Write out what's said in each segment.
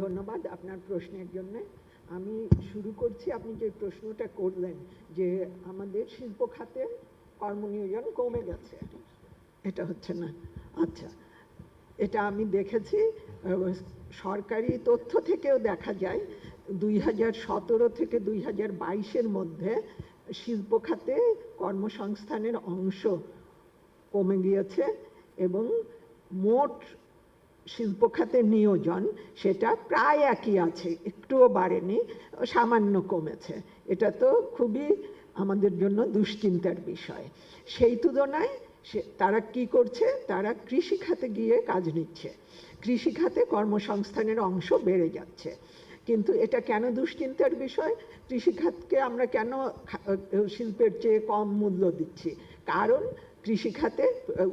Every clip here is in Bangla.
ধন্যবাদ আপনার প্রশ্নের জন্য। আমি শুরু করছি, আপনি যে প্রশ্নটা করলেন যে আমাদের শিল্প খাতে কর্মনিয়োজন কমে গেছে, এটা হচ্ছে না। আচ্ছা এটা আমি দেখেছি, সরকারি তথ্য থেকেও দেখা যায়, দুই হাজার সতেরো থেকে দুই বাইশের মধ্যে শিল্প খাতে কর্মসংস্থানের অংশ কমে গিয়েছে এবং মোট শিল্প খাতে নিয়োজন, সেটা প্রায় একই আছে, একটুও বাড়েনি, সামান্য কমেছে। এটা তো খুবই আমাদের জন্য দুশ্চিন্তার বিষয়। সেই তুলনায় সে, তারা কি করছে? তারা কৃষি খাতে গিয়ে কাজ নিচ্ছে। কৃষি খাতে কর্মসংস্থানের অংশ বেড়ে যাচ্ছে। কিন্তু এটা কেন দুশ্চিন্তার বিষয়? কৃষিখাতকে আমরা কেন শিল্পের চেয়ে কম মূল্য দিচ্ছি? কারণ কৃষিখাতে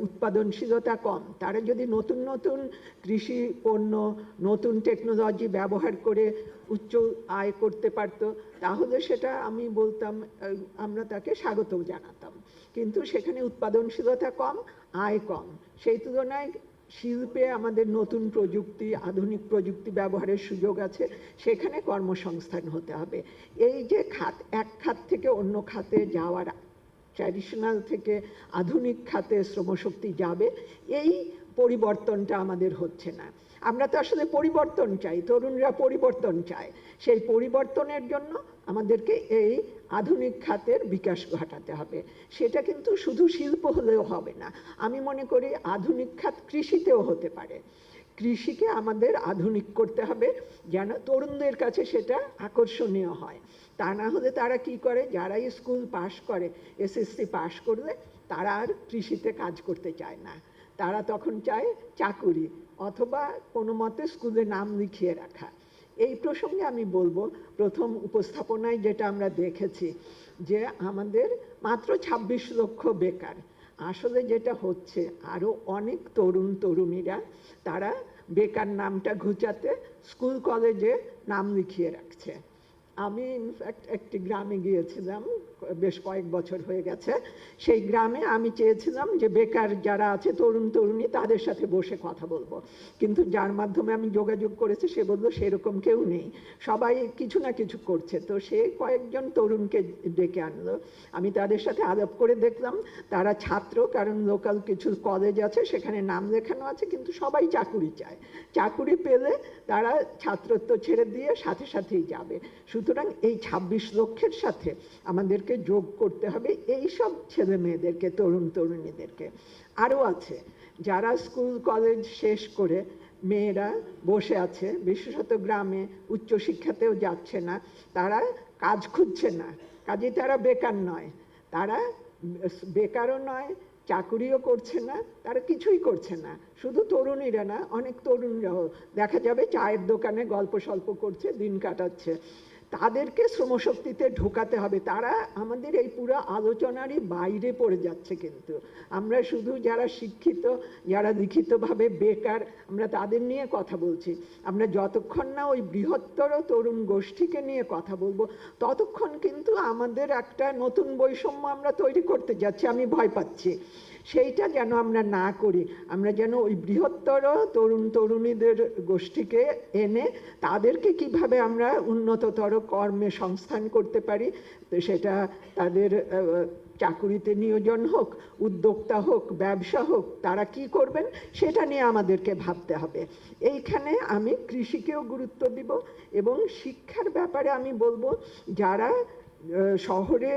উৎপাদনশীলতা কম। তারা যদি নতুন নতুন কৃষি পণ্য, নতুন টেকনোলজি ব্যবহার করে উচ্চ আয় করতে পারতো, তাহলে সেটা আমি বলতাম আমরা তাকে স্বাগত জানাতাম। কিন্তু সেখানে উৎপাদনশীলতা কম, আয় কম। সেই তুলনায় শিল্পে আমাদের নতুন প্রযুক্তি, আধুনিক প্রযুক্তি ব্যবহারের সুযোগ আছে, সেখানে কর্মসংস্থান হতে হবে। এই যে খাত, এক খাত থেকে অন্য খাতে যাওয়ার ট্র্যাডিশনাল থেকে আধুনিক খাতে শ্রমশক্তি যাবে, এই পরিবর্তনটা আমাদের হচ্ছে না। আমরা তো আসলে পরিবর্তন চাই, তরুণরা পরিবর্তন চায়। সেই পরিবর্তনের জন্য আমাদেরকে এই আধুনিক খাতের বিকাশ ঘটাতে হবে। সেটা কিন্তু শুধু শিল্প হলেও হবে না, আমি মনে করি আধুনিক খাত কৃষিতেও হতে পারে। কৃষিকে আমাদের আধুনিক করতে হবে, যেন তরুণদের কাছে সেটা আকর্ষণীয় হয়। তা না হলে তারা কি করে? যারা স্কুল পাশ করে, এসএসসি পাশ করলে তারা আর কৃষিতে কাজ করতে চায় না। তারা তখন চায় চাকুরি অথবা কোনো মতে স্কুলে নাম লিখিয়ে রাখা। এই প্রসঙ্গে আমি বলব, প্রথম উপস্থাপনায় যেটা আমরা দেখেছি যে আমাদের মাত্র ২৬ লক্ষ বেকার। আসলে যেটা হচ্ছে আরও অনেক তরুণ তরুণীরা তারা বেকার নামটা ঘুচাতে স্কুল কলেজে নাম লিখিয়ে রাখছে। আমি ইনফ্যাক্ট একটি গ্রামে গিয়েছিলাম, বেশ কয়েক বছর হয়ে গেছে। সেই গ্রামে আমি চেয়েছিলাম যে বেকার যারা আছে, তরুণ তরুণী, তাদের সাথে বসে কথা বলব। কিন্তু যার মাধ্যমে আমি যোগাযোগ করেছি, সে বলল, সেরকম কেউ নেই। সবাই কিছু না কিছু করছে। তো সে কয়েকজন তরুণকে ডেকে আনলো। আমি তাদের সাথে আলাপ করে দেখলাম, তারা ছাত্র, কারণ লোকাল কিছু কলেজ আছে, সেখানে নাম লেখানো আছে, কিন্তু সবাই চাকুরি চায়। চাকুরি পেলে তারা ছাত্রত্ব ছেড়ে দিয়ে সাথে সাথেই যাবে। সুতরাং এই ২৬ লক্ষের সাথে আমাদেরকে যোগ করতে হবে এই সব ছেলে মেয়েদেরকে, তরুণ তরুণীদেরকে। আরও আছে, যারা স্কুল, কলেজ শেষ করে মেয়েরা বসে আছে, বিশেষত গ্রামে, উচ্চশিক্ষাতেও যাচ্ছে না, তারা কাজ খুঁজছে না। কাজে তারা বেকার নয়। তারা বেকারও নয়, চাকুরিও করছে না, তারা কিছুই করছে না। শুধু তরুণীরা না, অনেক তরুণরাও। দেখা যাবে চায়ের দোকানে গল্প সল্প করছে, দিন কাটাচ্ছে। তাদেরকে শ্রমশক্তিতে ঢোকাতে হবে। তারা আমাদের এই পুরো আলোচনারই বাইরে পড়ে যাচ্ছে কিন্তু। আমরা শুধু যারা শিক্ষিত, যারা লিখিতভাবে বেকার, আমরা তাদের নিয়ে কথা বলছি। আমরা যতক্ষণ না ওই বৃহত্তর তরুণ গোষ্ঠীকে নিয়ে কথা বলব, ততক্ষণ কিন্তু আমাদের একটা নতুন বৈষম্য আমরা তৈরি করতে যাচ্ছি। আমি ভয় পাচ্ছি। সেইটা যেন আমরা না করি। আমরা যেন ওই বৃহত্তর তরুণ তরুণীদের গোষ্ঠীকে এনে তাদেরকে কীভাবে আমরা উন্নততর কর্মে সংস্থান করতে পারি, সেটা তাদের চাকুরিতে নিয়োজন হোক, উদ্যোক্তা হোক, ব্যবসা হোক, তারা কি করবেন সেটা নিয়ে আমাদেরকে ভাবতে হবে। এইখানে আমি কৃষিকেও গুরুত্ব দিব এবং শিক্ষার ব্যাপারে আমি বলব, যারা শহরে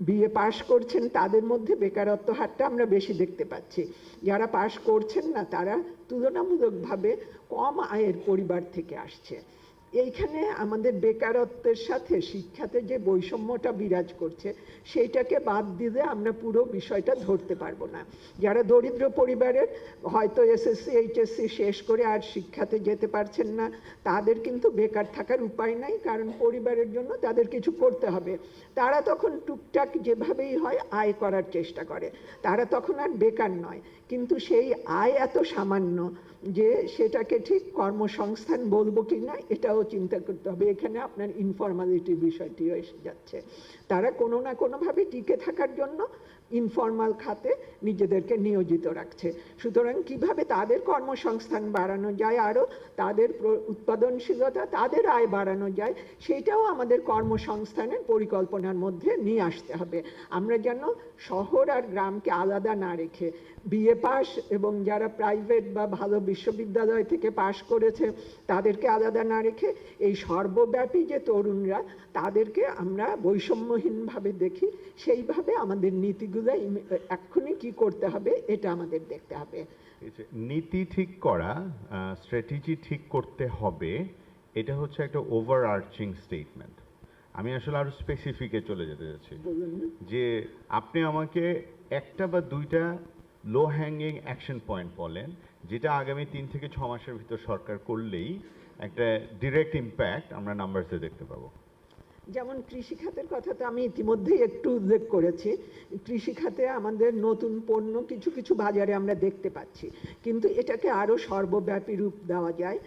বিএ পাশ করছেন, তাদের মধ্যে বেকারত্ব হারটা আমরা বেশি দেখতে পাচ্ছি। যারা পাশ করছেন না, তারা তুলনামূলকভাবে কম আয়ের পরিবার থেকে আসছে। এইখানে আমাদের বেকারত্বের সাথে শিক্ষাতে যে বৈষম্যটা বিরাজ করছে, সেইটাকে বাদ দিলে আমরা পুরো বিষয়টা ধরতে পারব না। যারা দরিদ্র পরিবারের, হয়তো এসএসসি, এইচএসসি শেষ করে আর শিক্ষাতে যেতে পারছেন না, তাদের কিন্তু বেকার থাকার উপায় নাই, কারণ পরিবারের জন্য তাদের কিছু করতে হবে। তারা তখন টুকটাক যেভাবেই হয় আয় করার চেষ্টা করে, তারা তখন আর বেকার নয়। কিন্তু সেই আয় এত সামান্য যে সেটাকে ঠিক কর্মসংস্থান বলব কি না, এটাও চিন্তা করতে হবে। এখানে আপনার ইনফর্মালিটির বিষয়টিও এসে যাচ্ছে। তারা কোনো না কোনোভাবে টিকে থাকার জন্য ইনফর্মাল খাতে নিজেদেরকে নিয়োজিত রাখছে। সুতরাং কীভাবে তাদের কর্মসংস্থান বাড়ানো যায়, আরও তাদের উৎপাদনশীলতা, তাদের আয় বাড়ানো যায়, সেটাও আমাদের কর্মসংস্থানের পরিকল্পনার মধ্যে নিয়ে আসতে হবে। আমরা যেন শহর আর গ্রামকে আলাদা না রেখে বিএ পাস এবং যারা প্রাইভেট বা ভালো বিশ্ববিদ্যালয় থেকে পাশ করেছে তাদেরকে আলাদা না রেখে এই সর্বব্যাপী যে তরুণরা তাদেরকে আমরা বৈষম্যহীনভাবে দেখি। সেইভাবে আমাদের নীতিগুলো এক্ষুনি কি করতে হবে এটা আমাদের দেখতে হবে। নীতি ঠিক করা স্ট্র্যাটেজি ঠিক করতে হবে এটা হচ্ছে একটা ওভার আর্চিং স্টেটমেন্ট আমি আসলে আরও স্পেসিফিকে চলে যেতে যাচ্ছি। যে আপনি আমাকে একটা বা দুইটা লো হ্যাঙ্গিং অ্যাকশন পয়েন্ট বলেন, যেটা আগামী তিন থেকে ছ মাসের ভিতর সরকার করলেই একটা ডিরেক্ট ইম্প্যাক্ট আমরা নাম্বারসে দেখতে পাবো। যেমন কৃষিখাতের কথা তো আমি ইতিমধ্যেই একটু উল্লেখ করেছি, কৃষিখাতে আমাদের নতুন পণ্য কিছু কিছু বাজারে আমরা দেখতে পাচ্ছি। কিন্তু এটাকে আরও সর্বব্যাপী রূপ দেওয়া যায়।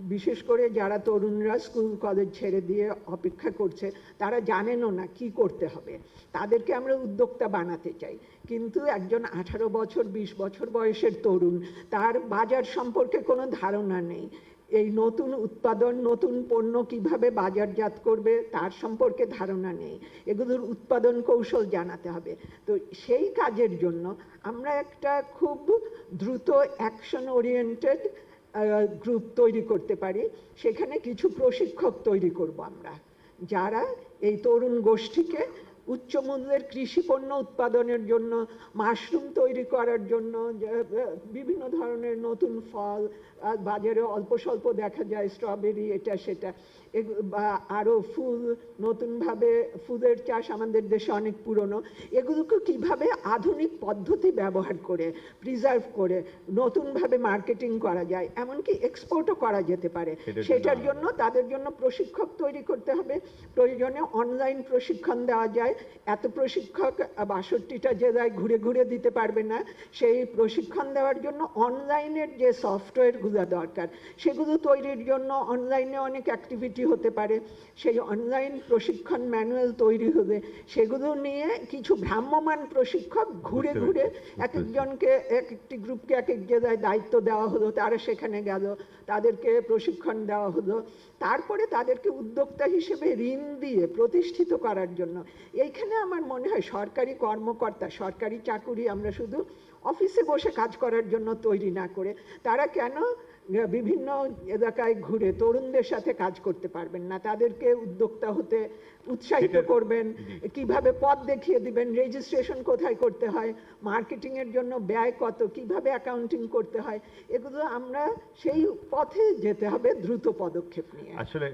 বিশেষ করে যারা তরুণরা স্কুল কলেজ ছেড়ে দিয়ে অপেক্ষা করছে, তারা জানেনও না কি করতে হবে। তাদেরকে আমরা উদ্যোক্তা বানাতে চাই। কিন্তু একজন আঠারো বছর, বিশ বছর বয়সের তরুণ, তার বাজার সম্পর্কে কোনো ধারণা নেই। এই নতুন উৎপাদন, নতুন পণ্য কীভাবে বাজারজাত করবে, তার সম্পর্কে ধারণা নেই। এগুলোর উৎপাদন কৌশল জানাতে হবে। তো সেই কাজের জন্য আমরা একটা খুব দ্রুত অ্যাকশন ওরিয়েন্টেড গ্রুপ তৈরি করতে পারি সেখানে কিছু প্রশিক্ষক তৈরি করব আমরা। যারা এই তরুণ গোষ্ঠীকে উচ্চ মূল্যের কৃষি পণ্য উৎপাদনের জন্য মাশরুম তৈরি করার জন্য বিভিন্ন ধরনের নতুন ফল বাজারে অল্প স্বল্প দেখা যায় স্ট্রবেরি এটা সেটা বা আরও ফুল নতুনভাবে ফুলের চাষ আমাদের দেশে অনেক পুরনো এগুলোকে কীভাবে আধুনিক পদ্ধতি ব্যবহার করে প্রিজার্ভ করে নতুনভাবে মার্কেটিং করা যায় এমনকি এক্সপোর্টও করা যেতে পারে সেটার। জন্য তাদের জন্য প্রশিক্ষক তৈরি করতে হবে প্রয়োজনে অনলাইন প্রশিক্ষণ দেওয়া যায় এত প্রশিক্ষক বাষট্টিটা জেলায় ঘুরে ঘুরে দিতে পারবে না। সেই প্রশিক্ষণ দেওয়ার জন্য অনলাইনের যে সফটওয়্যারগুলো দরকার সেগুলো তৈরির জন্য অনলাইনে অনেক অ্যাক্টিভিটি হতে পারে। সেই অনলাইন প্রশিক্ষণ ম্যানুয়াল তৈরি হবে সেগুলো নিয়ে কিছু ভ্রাম্যমান প্রশিক্ষক ঘুরে ঘুরে এক। একজনকে এক একটি গ্রুপকে এক এক জেলায় দায়িত্ব দেওয়া হলো তারা সেখানে গেল তাদেরকে প্রশিক্ষণ দেওয়া হলো। তারপরে তাদেরকে উদ্যোক্তা হিসেবে ঋণ দিয়ে প্রতিষ্ঠিত করার জন্য। এইখানে আমার মনে হয় সরকারি কর্মকর্তা, সরকারি চাকুরি আমরা শুধু অফিসে বসে কাজ করার জন্য তৈরি না করে, তারা কেন বিভিন্ন এলাকায় ঘুরে তরুণদের সাথে কাজ করতে পারবেন না। তাদেরকে উদ্যোক্তা হতে উৎসাহিত করবেন। কীভাবে পথ দেখিয়ে দিবেন রেজিস্ট্রেশন কোথায় করতে হয় মার্কেটিং এর জন্য ব্যয় কত কীভাবে অ্যাকাউন্টিং করতে হয় এগুলো আমরা সেই পথে যেতে হবে দ্রুত পদক্ষেপ নিয়ে। আসলে